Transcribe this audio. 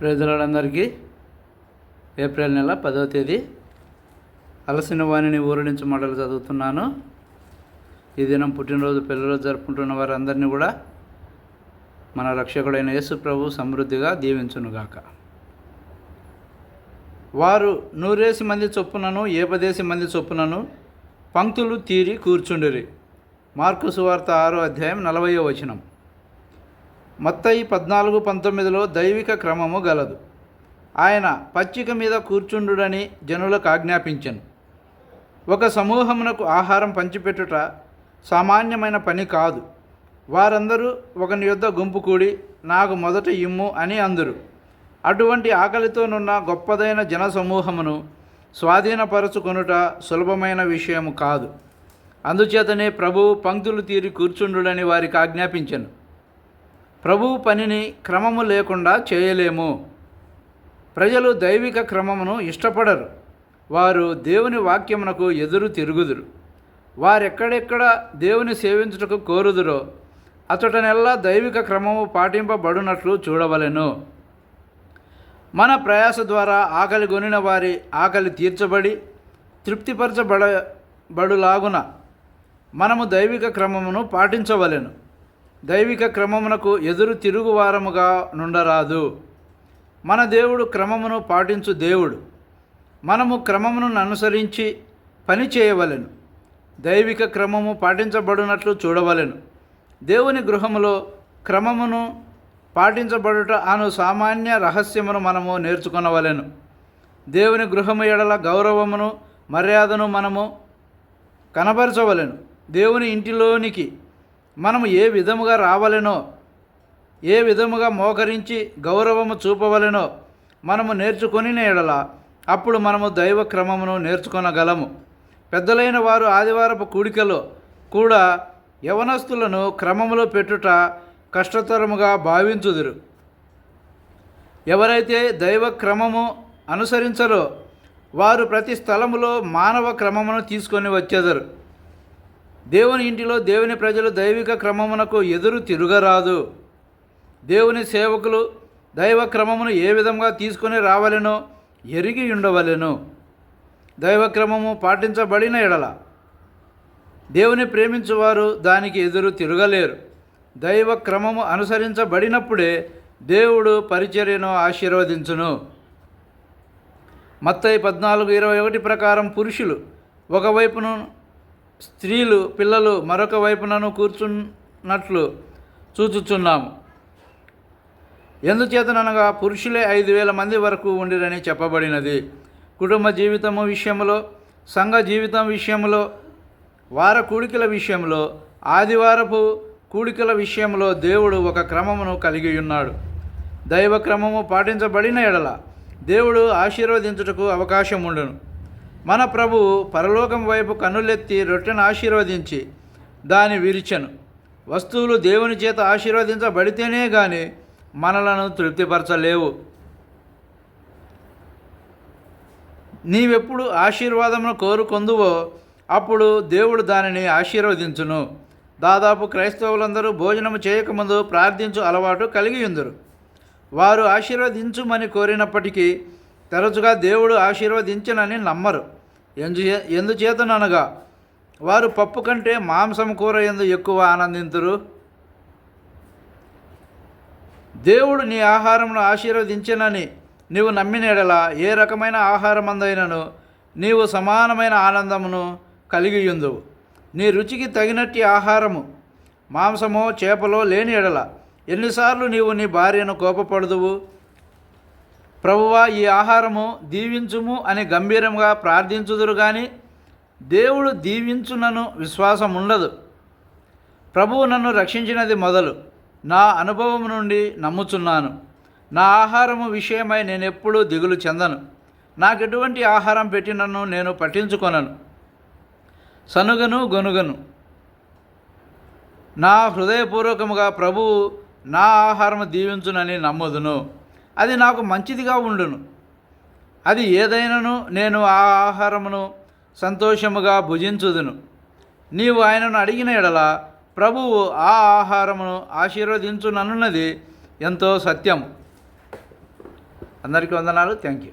ప్రజలందరికీ ఏప్రిల్ నెల పదవ తేదీ అలసిన వాణిని ఊరు నుంచి చదువుతున్నాను. ఈ దినం పుట్టినరోజు పెళ్ళిరోజు జరుపుకుంటున్న వారందరినీ కూడా మన రక్షకుడైన యేసు ప్రభు సమృద్ధిగా దీవించునుగాక. వారు నూరేసి మంది చొప్పునను ఏపదేసి మంది చొప్పునను పంక్తులు తీరి కూర్చుండిరి. మార్కు సువార్త ఆరో అధ్యాయం నలభయో వచనం. మత్తయి పద్నాలుగు పంతొమ్మిదిలో దైవిక క్రమము గలదు. ఆయన పచ్చిక మీద కూర్చుండుడని జనులకు ఆజ్ఞాపించను. ఒక సమూహమునకు ఆహారం పంచిపెట్టుట సామాన్యమైన పని కాదు. వారందరూ ఒకని యొద్ద గుంపు కూడి నాకు మొదట ఇమ్ము అని అందురు. అటువంటి ఆకలితోనున్న గొప్పదైన జన సమూహమును స్వాధీనపరచుకొనుట సులభమైన విషయము కాదు. అందుచేతనే ప్రభువు పంక్తులు తీరి కూర్చుండుడని వారికి ఆజ్ఞాపించను. ప్రభువు పనిని క్రమము లేకుండా చేయలేము. ప్రజలు దైవిక క్రమమును ఇష్టపడరు. వారు దేవుని వాక్యమునకు ఎదురు తిరుగుదురు. వారెక్కడెక్కడ దేవుని సేవించుటకు కోరుదురో అతటనెల్లా దైవిక క్రమము పాటింపబడునట్లు చూడవలెను. మన ప్రయాస ద్వారా ఆకలి కొనిన వారి ఆకలి తీర్చబడి తృప్తిపరచబడ బడులాగున మనము దైవిక క్రమమును పాటించవలెను. దైవిక క్రమమునకు ఎదురు తిరుగువారముగా నుండరాదు. మన దేవుడు క్రమమును పాటించు దేవుడు. మనము క్రమమును అనుసరించి పని చేయవలెను. దైవిక క్రమము పాటించబడినట్లు చూడవలెను. దేవుని గృహములో క్రమమును పాటించబడుట అను సామాన్య రహస్యమును మనము నేర్చుకొనవలెను. దేవుని గృహము ఎడల గౌరవమును మర్యాదను మనము కనబరచవలెను. దేవుని ఇంటిలోనికి మనము ఏ విధముగా రావలెనో ఏ విధముగా మోకరించి గౌరవము చూపవలెనో మనము నేర్చుకొని నేడల అప్పుడు మనము దైవ క్రమమును నేర్చుకొనగలము. పెద్దలైన వారు ఆదివారపు కూడికలో కూడా యవనస్తులను క్రమములో పెట్టుట కష్టతరముగా భావించుదురు. ఎవరైతే దైవ క్రమము అనుసరించరో వారు ప్రతి స్థలములో మానవ క్రమమును తీసుకొని వచ్చేదరు. దేవుని ఇంటిలో దేవుని ప్రజలు దైవిక క్రమమునకు ఎదురు తిరగరాదు. దేవుని సేవకులు దైవ క్రమమును ఏ విధంగా తీసుకొని రావలెనో ఎరిగి ఉండవలెను దైవ క్రమము పాటించబడిన ఎడల దేవుని ప్రేమించువారు దానికి ఎదురు తిరగలేరు. దైవ క్రమము అనుసరించబడినప్పుడే దేవుడు పరిచర్యను ఆశీర్వదించును. మత్తయి పద్నాలుగు ఇరవై ఒకటి ప్రకారం పురుషులు ఒకవైపును స్త్రీలు పిల్లలు మరొక వైపునను కూర్చున్నట్లు చూచుచున్నాము. ఎందుచేతననగా పురుషులే ఐదు వేల మంది వరకు ఉండిరని చెప్పబడినది. కుటుంబ జీవితము విషయంలో సంఘ జీవితం విషయంలో వార కూడికల విషయంలో ఆదివారపు కూడికల విషయంలో దేవుడు ఒక క్రమమును కలిగి ఉన్నాడు దైవ క్రమము పాటించబడిన ఎడల దేవుడు ఆశీర్వదించుటకు అవకాశం ఉండను మన ప్రభువు పరలోకం వైపు కన్నులెత్తి రొట్టెను ఆశీర్వదించి దాని విరిచెను. వస్తువులు దేవుని చేత ఆశీర్వదించబడితేనే గాని మనలను తృప్తిపరచలేవు. నీవెప్పుడు ఆశీర్వాదమును కోరుకొందువో అప్పుడు దేవుడు దానిని ఆశీర్వదించును. దాదాపు క్రైస్తవులందరూ భోజనము చేయకముందు ప్రార్థించు అలవాటు కలిగి ఉందరు. వారు ఆశీర్వదించుమని కోరినప్పటికీ తరచుగా దేవుడు ఆశీర్వదించనని నమ్మరు. ఎందు ఎందుచేతననగా వారు పప్పు కంటే మాంసం కూర ఎందు ఎక్కువ ఆనందింతురు? దేవుడు నీ ఆహారమును ఆశీర్వదించనని నీవు నమ్మినెడల ఏ రకమైన ఆహారమందైనను నీవు సమానమైన ఆనందమును కలిగియుందువు. నీ రుచికి తగినట్టి ఆహారము మాంసమో చేపలో లేని ఎడల ఎన్నిసార్లు నీవు నీ భార్యను కోపపడదువు? ప్రభువా ఈ ఆహారము దీవించుము అని గంభీరంగా ప్రార్థించుదురు కానీ దేవుడు దీవించునను విశ్వాసం ఉండదు ప్రభువు నన్ను రక్షించినది మొదలు. నా అనుభవం నుండి నమ్ముచున్నాను. నా ఆహారము విషయమై నేను ఎప్పుడూ దిగులు చెందను. నాకు ఎటువంటి ఆహారం పెట్టినను నేను పట్టించుకొనను. సనుగను గొనుగను. నా హృదయపూర్వకముగా ప్రభువు నా ఆహారము దీవించునని నమ్ముదును. అది నాకు మంచిదిగా ఉండును. అది ఏదైనాను నేను ఆ ఆహారమును సంతోషముగా భుజించుదును. నీవు ఆయనను అడిగిన ఎడల ప్రభువు ఆ ఆహారమును ఆశీర్వదించుననున్నది ఎంతో సత్యం అందరికీ వందనాలు. Thank you.